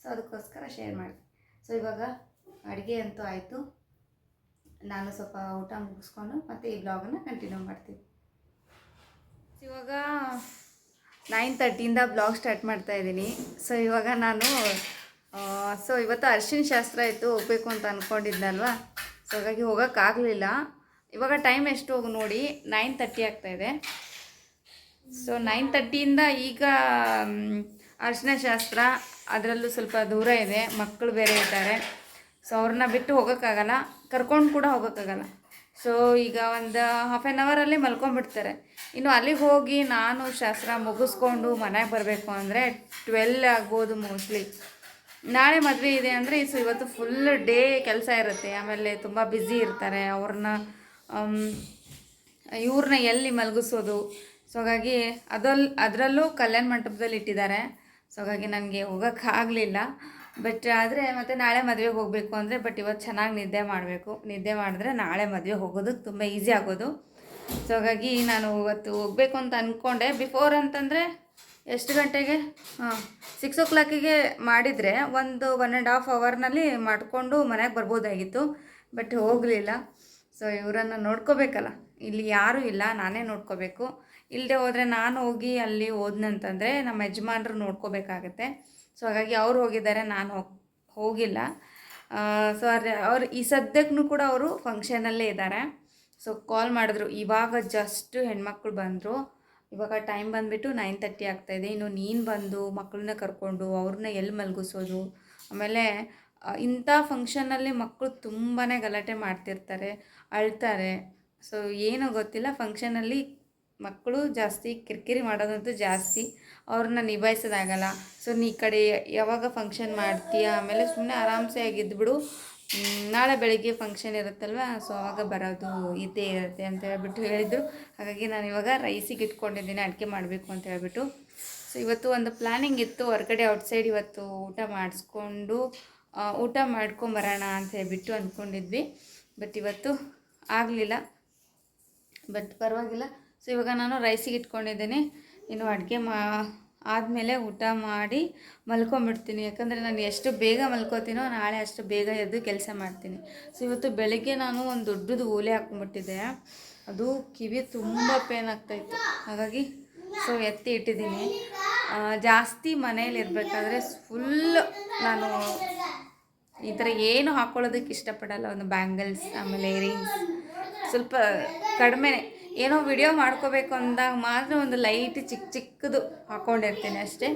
ಸೊ ಅದಕ್ಕೋಸ್ಕರ ಶೇರ್ ಮಾಡಿದೆ. ಸೊ ಇವಾಗ ಅಡುಗೆ ಅಂತೂ ಆಯಿತು. ನಾನು ಸ್ವಲ್ಪ ಊಟ ಮುಗಿಸ್ಕೊಂಡು ಮತ್ತೆ ಈ ಬ್ಲಾಗನ್ನು ಕಂಟಿನ್ಯೂ ಮಾಡ್ತೀನಿ. ಇವಾಗ ನೈನ್ ತರ್ಟಿಯಿಂದ ಬ್ಲಾಗ್ ಸ್ಟಾರ್ಟ್ ಮಾಡ್ತಾ ಇದ್ದೀನಿ. ಸೊ ಇವಾಗ ನಾನು ಸೊ ಇವತ್ತು ಅರ್ಶಿನ ಶಾಸ್ತ್ರ ಇತ್ತು ಹೋಗ್ಬೇಕು ಅಂತ ಅಂದ್ಕೊಂಡಿದ್ನಲ್ವಾ ಸೊ ಹಾಗಾಗಿ ಹೋಗೋಕ್ಕಾಗಲಿಲ್ಲ ಇವಾಗ ಟೈಮ್ ಎಷ್ಟು ಹೋಗಿ ನೋಡಿ ನೈನ್ ತರ್ಟಿ ಆಗ್ತಾಯಿದೆ ಸೊ ನೈನ್ ತರ್ಟಿಯಿಂದ ಈಗ ಅರ್ಶಿನ ಶಾಸ್ತ್ರ ಅದರಲ್ಲೂ ಸ್ವಲ್ಪ ದೂರ ಇದೆ. ಮಕ್ಕಳು ಬೇರೆ ಇದ್ದಾರೆ. ಸೊ ಅವ್ರನ್ನ ಬಿಟ್ಟು ಹೋಗೋಕ್ಕಾಗಲ್ಲ ಕರ್ಕೊಂಡು ಕೂಡ ಹೋಗೋಕ್ಕಾಗಲ್ಲ ಸೊ ಈಗ ಒಂದು ಹಾಫ್ ಆ್ಯನ್ ಅವರಲ್ಲಿ ಮಲ್ಕೊಂಡ್ಬಿಡ್ತಾರೆ. ಇನ್ನು ಅಲ್ಲಿಗೆ ಹೋಗಿ ನಾನು ಶಾಸ್ತ್ರ ಮುಗಿಸ್ಕೊಂಡು ಮನೆಗೆ ಬರಬೇಕು ಅಂದರೆ ಟ್ವೆಲ್ ಆಗ್ಬೋದು ಮೋಸ್ಟ್ಲಿ ನಾಳೆ ಮದುವೆ ಇದೆ ಅಂದರೆ ಸೊ ಇವತ್ತು ಫುಲ್ ಡೇ ಕೆಲಸ ಇರುತ್ತೆ. ಆಮೇಲೆ ತುಂಬ ಬ್ಯುಸಿ ಇರ್ತಾರೆ. ಅವ್ರನ್ನ ಇವ್ರನ್ನ ಎಲ್ಲಿ ಮಲಗಿಸೋದು? ಸೊ ಹಾಗಾಗಿ ಅದಲ್ ಅದರಲ್ಲೂ ಕಲ್ಯಾಣ ಮಂಟಪದಲ್ಲಿ ಇಟ್ಟಿದ್ದಾರೆ. ಸೊ ಹಾಗಾಗಿ ನನಗೆ ಹೋಗೋಕ್ಕಾಗಲಿಲ್ಲ ಬಟ್ ಆದರೆ ಮತ್ತು ನಾಳೆ ಮದುವೆಗೆ ಹೋಗಬೇಕು ಅಂದರೆ ಬಟ್ ಇವತ್ತು ಚೆನ್ನಾಗಿ ನಿದ್ದೆ ಮಾಡಬೇಕು. ನಿದ್ದೆ ಮಾಡಿದ್ರೆ ನಾಳೆ ಮದುವೆ ಹೋಗೋದು ತುಂಬ ಈಸಿ ಆಗೋದು. ಸೊ ಹಾಗಾಗಿ ನಾನು ಇವತ್ತು ಹೋಗಬೇಕು ಅಂತ ಅಂದ್ಕೊಂಡೆ ಬಿಫೋರ್ ಅಂತಂದರೆ ಎಷ್ಟು ಗಂಟೆಗೆ? ಹಾಂ ಸಿಕ್ಸ್ ಓ ಕ್ಲಾಕಿಗೆ ಮಾಡಿದರೆ ಒಂದು ಒನ್ ಆ್ಯಂಡ್ ಹಾಫ್ ಅವರ್ನಲ್ಲಿ ಮಾಡಿಕೊಂಡು ಮನೆಗೆ ಬರ್ಬೋದಾಗಿತ್ತು. ಬಟ್ ಹೋಗಲಿಲ್ಲ. ಸೊ ಇವರನ್ನು ನೋಡ್ಕೋಬೇಕಲ್ಲ. ಇಲ್ಲಿ ಯಾರೂ ಇಲ್ಲ, ನಾನೇ ನೋಡ್ಕೋಬೇಕು. ಇಲ್ಲದೆ ಹೋದರೆ ನಾನು ಹೋಗಿ ಅಲ್ಲಿ ಹೋದ್ನಂತಂದರೆ ನಮ್ಮ ಯಜಮಾನ್ರು ನೋಡ್ಕೋಬೇಕಾಗತ್ತೆ. ಸೊ ಹಾಗಾಗಿ ಅವ್ರು ಹೋಗಿದ್ದಾರೆ, ನಾನು ಹೋಗ್, ಹೋಗಿಲ್ಲ. ಸೊ ಅದೇ ಅವ್ರು ಈ ಸದ್ಯಕ್ಕೂ ಕೂಡ ಅವರು ಫಂಕ್ಷನಲ್ಲೇ ಇದ್ದಾರೆ. ಸೊ ಕಾಲ್ ಮಾಡಿದ್ರು. ಇವಾಗ ಜಸ್ಟ್ ಹೆಣ್ಮಕ್ಳು ಬಂದರು. ಇವಾಗ ಟೈಮ್ ಬಂದುಬಿಟ್ಟು ನೈನ್ ತರ್ಟಿ ಆಗ್ತಾಯಿದೆ ಇನ್ನು ನೀನು ಬಂದು ಮಕ್ಕಳನ್ನ ಕರ್ಕೊಂಡು ಅವ್ರನ್ನ ಎಲ್ಲಿ ಮಲಗಿಸೋದು? ಆಮೇಲೆ ಇಂಥ ಫಂಕ್ಷನಲ್ಲಿ ಮಕ್ಕಳು ತುಂಬಾ ಗಲಾಟೆ ಮಾಡ್ತಿರ್ತಾರೆ, ಅಳ್ತಾರೆ. ಸೊ ಏನೂ ಗೊತ್ತಿಲ್ಲ ಫಂಕ್ಷನಲ್ಲಿ ಮಕ್ಕಳು ಜಾಸ್ತಿ ಕಿರಿಕಿರಿ ಮಾಡೋದಂತೂ ಜಾಸ್ತಿ. ಅವ್ರನ್ನ ನಿಭಾಯಿಸೋದಾಗಲ್ಲ ಸೊ ನೀ ಕಡೆ ಯಾವಾಗ ಫಂಕ್ಷನ್ ಮಾಡ್ತೀಯ? ಆಮೇಲೆ ಸುಮ್ಮನೆ ಆರಾಮ್ಸೆ ಆಗಿದ್ಬಿಡು. ನಾಳೆ ಬೆಳಿಗ್ಗೆ ಫಂಕ್ಷನ್ ಇರುತ್ತಲ್ವ? ಸೊ ಅವಾಗ ಬರೋದು ಇದ್ದೇ ಇರುತ್ತೆ ಅಂತ ಹೇಳ್ಬಿಟ್ಟು ಹೇಳಿದರು. ಹಾಗಾಗಿ ನಾನು ಇವಾಗ ರೈಸಿಗೆ ಇಟ್ಕೊಂಡಿದ್ದೀನಿ, ಅಡುಗೆ ಮಾಡಬೇಕು ಅಂತ ಹೇಳ್ಬಿಟ್ಟು. ಸೊ ಇವತ್ತು ಒಂದು ಪ್ಲ್ಯಾನಿಂಗ್ ಇತ್ತು. ಹೊರಗಡೆ ಔಟ್ಸೈಡ್ ಇವತ್ತು ಊಟ ಮಾಡಿಸ್ಕೊಂಡು ಊಟ ಮಾಡ್ಕೊಂಬರೋಣ ಅಂತ ಹೇಳ್ಬಿಟ್ಟು ಅಂದ್ಕೊಂಡಿದ್ವಿ. ಬಟ್ ಇವತ್ತು ಆಗಲಿಲ್ಲ. ಬಟ್ ಪರವಾಗಿಲ್ಲ. ಸೊ ಇವಾಗ ನಾನು ರೈಸಿಗೆ ಇಟ್ಕೊಂಡಿದ್ದೀನಿ. ಇನ್ನು ಅಡುಗೆ ಮಾ ಆದಮೇಲೆ ಊಟ ಮಾಡಿ ಮಲ್ಕೊಂಬಿಡ್ತೀನಿ. ಯಾಕಂದರೆ ನಾನು ಎಷ್ಟು ಬೇಗ ಮಲ್ಕೋತೀನೋ ನಾಳೆ ಅಷ್ಟು ಬೇಗ ಎದ್ದು ಕೆಲಸ ಮಾಡ್ತೀನಿ. ಸೊ ಇವತ್ತು ಬೆಳಗ್ಗೆ ನಾನು ಒಂದು ದೊಡ್ಡದು ಓಲೆ ಹಾಕೊಂಬಿಟ್ಟಿದ್ದೆ ಅದು ಕಿವಿ ತುಂಬ ಪೇನ್ ಆಗ್ತಾಯಿತ್ತು. ಹಾಗಾಗಿ ಸೊ ಎತ್ತಿ ಇಟ್ಟಿದ್ದೀನಿ. ಜಾಸ್ತಿ ಮನೆಯಲ್ಲಿ ಇರಬೇಕಾದ್ರೆ ಫುಲ್ ನಾನು ಈ ಥರ ಏನು ಹಾಕ್ಕೊಳ್ಳೋದಕ್ಕೆ ಇಷ್ಟಪಡಲ್ಲ. ಒಂದು ಬ್ಯಾಂಗಲ್ಸ್ ಆಮೇಲೆ ಇಯರಿಂಗ್ಸ್ ಸ್ವಲ್ಪ ಕಡಿಮೆನೆ. ಏನೋ ವಿಡಿಯೋ ಮಾಡ್ಕೋಬೇಕು ಅಂದಾಗ ಮಾತ್ರ ಒಂದು ಲೈಟ್ ಚಿಕ್ಕ ಚಿಕ್ಕದು ಹಾಕ್ಕೊಂಡಿರ್ತೀನಿ ಅಷ್ಟೇ.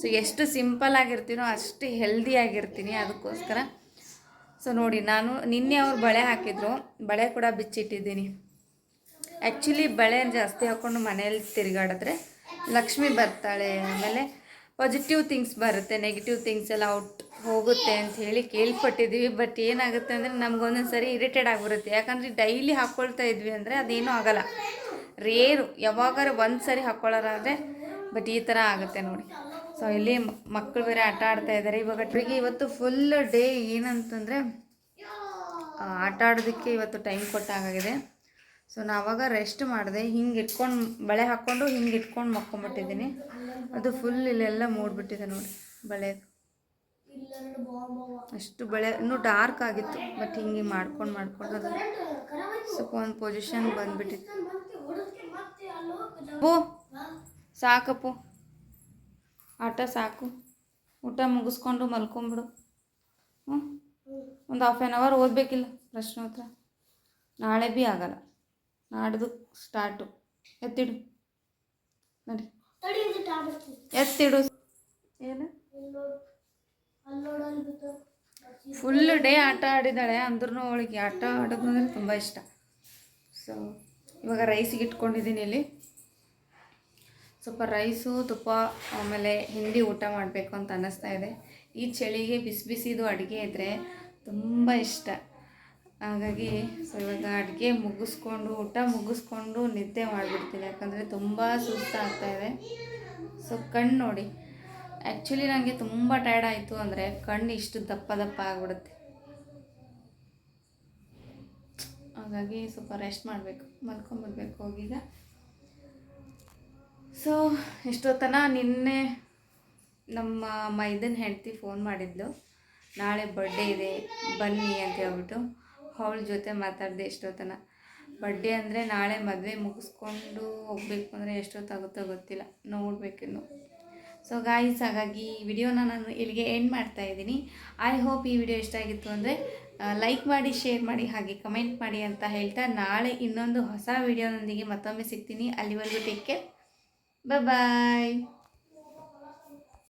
ಸೊ ಎಷ್ಟು ಸಿಂಪಲ್ ಆಗಿರ್ತೀನೋ ಅಷ್ಟು ಹೆಲ್ದಿ ಆಗಿರ್ತೀನಿ ಅದಕ್ಕೋಸ್ಕರ. ಸೊ ನೋಡಿ, ನಾನು ನಿನ್ನೆ ಅವ್ರು ಬಳೆ ಹಾಕಿದ್ರು. ಬಳೆ ಕೂಡ ಬಿಚ್ಚಿಟ್ಟಿದ್ದೀನಿ. ಆ್ಯಕ್ಚುಲಿ ಬಳೆ ಜಾಸ್ತಿ ಹಾಕ್ಕೊಂಡು ಮನೇಲಿ ತಿರುಗಾಡಿದ್ರೆ ಲಕ್ಷ್ಮಿ ಬರ್ತಾಳೆ ಆಮೇಲೆ ಪಾಸಿಟಿವ್ ಥಿಂಗ್ಸ್ ಬರುತ್ತೆ ನೆಗೆಟಿವ್ ಥಿಂಗ್ಸ್ ಎಲ್ಲ ಔಟ್ ಹೋಗುತ್ತೆ ಅಂತ ಹೇಳಿ ಕೇಳ್ಪಟ್ಟಿದ್ದೀವಿ. ಬಟ್ ಏನಾಗುತ್ತೆ ಅಂದರೆ ನಮ್ಗೊಂದೊಂದು ಸರಿ ಇರಿಟೇಟ್ ಆಗಿಬಿಡುತ್ತೆ. ಯಾಕಂದರೆ ಡೈಲಿ ಹಾಕ್ಕೊಳ್ತಾ ಇದ್ವಿ ಅಂದರೆ ಅದೇನೂ ಆಗಲ್ಲ. ರೇರು ಯಾವಾಗಾರ ಒಂದು ಸರಿ ಹಾಕ್ಕೊಳ್ಳೋರಾದರೆ ಬಟ್ ಈ ಥರ ಆಗುತ್ತೆ ನೋಡಿ. ಸೊ ಇಲ್ಲಿ ಮಕ್ಕಳು ಬೇರೆ ಆಟ ಆಡ್ತಾ ಇದ್ದಾರೆ ಇವಾಗ ಟ್ರಿಗೆ ಇವತ್ತು ಫುಲ್ ಡೇ ಏನಂತಂದರೆ ಆಟ ಆಡೋದಕ್ಕೆ ಇವತ್ತು ಟೈಮ್ ಕೊಟ್ಟಾಗಿದೆ ಸೊ ನಾವಾಗ ರೆಸ್ಟ್ ಮಾಡಿದೆ. ಹಿಂಗೆ ಇಟ್ಕೊಂಡು, ಬಳೆ ಹಾಕ್ಕೊಂಡು ಹಿಂಗೆ ಇಟ್ಕೊಂಡು ಮಕ್ಕೊಂಬಿಟ್ಟಿದ್ದೀನಿ. ಅದು ಫುಲ್ ಇಲ್ಲೆಲ್ಲ ಮೂಡ್ಬಿಟ್ಟಿದೆ ನೋಡಿ, ಬಳೆ. ಅಷ್ಟು ಬಳೆ, ಇನ್ನೂ ಡಾರ್ಕ್ ಆಗಿತ್ತು ಬಟ್ ಹಿಂಗೆ ಮಾಡ್ಕೊಂಡು ಮಾಡ್ಕೊಂಡು ಅದು ಸ್ವಲ್ಪ ಒಂದು ಪೊಸಿಷನ್ ಬಂದ್ಬಿಟ್ಟಿತ್ತು. ಪೂ, ಸಾಕಪ್ಪು. ಆಟ ಸಾಕು. ಊಟ ಮುಗಿಸ್ಕೊಂಡು ಮಲ್ಕೊಂಬಿಡು. ಹ್ಞೂ ಒಂದು ಹಾಫ್ ಆ್ಯನ್ ಅವರ್ ಓದಬೇಕಿಲ್ಲ ಪ್ರಶ್ನೋತ್ತರ. ನಾಳೆ ಭೀ ಆಗಲ್ಲ. ನಾಡ್ದು ಸ್ಟಾರ್ಟು ಎತ್ತಿಡು. ನಡಿ. ಎತ್ತಿಡು ಏನು? ಫುಲ್ ಡೇ ಆಟ ಆಡಿದ್ದಾಳೆ ಅಂದ್ರೂ ಅವಳಿಗೆ ಆಟ ಆಡೋದು ಅಂದರೆ ತುಂಬ ಇಷ್ಟ. ಸೊ ಇವಾಗ ರೈಸಿಗೆ ಇಟ್ಕೊಂಡಿದ್ದೀನಿ ಇಲ್ಲಿ. ಸ್ವಲ್ಪ ರೈಸು ತುಪ್ಪ, ಆಮೇಲೆ ಹಿಂಡಿ ಊಟ ಮಾಡಬೇಕು ಅಂತ ಅನ್ನಿಸ್ತಾ ಇದೆ. ಈ ಚಳಿಗೆ ಬಿಸಿ ಬಿಸಿದು ಅಡುಗೆ ಇದ್ದರೆ ತುಂಬ ಇಷ್ಟ. ಹಾಗಾಗಿ ಸೊ ಇವಾಗ ಅಡುಗೆ ಮುಗಿಸ್ಕೊಂಡು, ಊಟ ಮುಗಿಸ್ಕೊಂಡು ನಿದ್ದೆ ಮಾಡಿಬಿಡ್ತೀನಿ. ಯಾಕಂದರೆ ತುಂಬ ಸುಸ್ತಾಗ್ತಾ ಇದೆ. ಸೊ ಕಣ್ಣು ನೋಡಿ. ಆ್ಯಕ್ಚುಲಿ ನನಗೆ ತುಂಬ ಟಯರ್ಡ್ ಆಯಿತು ಅಂದರೆ ಕಣ್ಣು ಇಷ್ಟು ದಪ್ಪ ದಪ್ಪ ಆಗಿಬಿಡುತ್ತೆ. ಹಾಗಾಗಿ ಸ್ವಲ್ಪ ರೆಸ್ಟ್ ಮಾಡಬೇಕು. ಮಲ್ಕೊಂಬಿಡ್ಬೇಕು ಹೋಗಿದ ಸೊ ಎಷ್ಟೊತ್ತನ ನಿನ್ನೆ ನಮ್ಮ ಮೈದನ್ ಹೆಂಡತಿ ಫೋನ್ ಮಾಡಿದ್ಲು. ನಾಳೆ ಬರ್ಡೇ ಇದೆ. ಬನ್ನಿ ಅಂತ ಹೇಳ್ಬಿಟ್ಟು. ಅವಳ ಜೊತೆ ಮಾತಾಡಿದೆ ಎಷ್ಟೊತ್ತನ. ಬಡ್ಡಿ ಅಂದರೆ ನಾಳೆ ಮದುವೆ ಮುಗಿಸ್ಕೊಂಡು ಹೋಗ್ಬೇಕು ಅಂದರೆ ಎಷ್ಟೊತ್ತಾಗುತ್ತೋ ಗೊತ್ತಿಲ್ಲ. ನೋಡಬೇಕಿನ್ನು. ಸೊ ಗಾಯ್ಸ್ ಹಾಗಾಗಿ ಈ ವಿಡಿಯೋನ ನಾನು ಇಲ್ಲಿಗೆ ಎಂಡ್ ಮಾಡ್ತಾ ಇದ್ದೀನಿ. ಐ ಹೋಪ್ ಈ ವಿಡಿಯೋ ಇಷ್ಟ ಆಗಿತ್ತು ಅಂದರೆ ಲೈಕ್ ಮಾಡಿ ಶೇರ್ ಮಾಡಿ, ಹಾಗೆ ಕಮೆಂಟ್ ಮಾಡಿ ಅಂತ ಹೇಳ್ತಾ ನಾಳೆ ಇನ್ನೊಂದು ಹೊಸ ವಿಡಿಯೋನೊಂದಿಗೆ ಮತ್ತೊಮ್ಮೆ ಸಿಗ್ತೀನಿ. ಅಲ್ಲಿವರೆಗೂ ಟೇಕ್ ಕೇರ್ ಬಾಯ್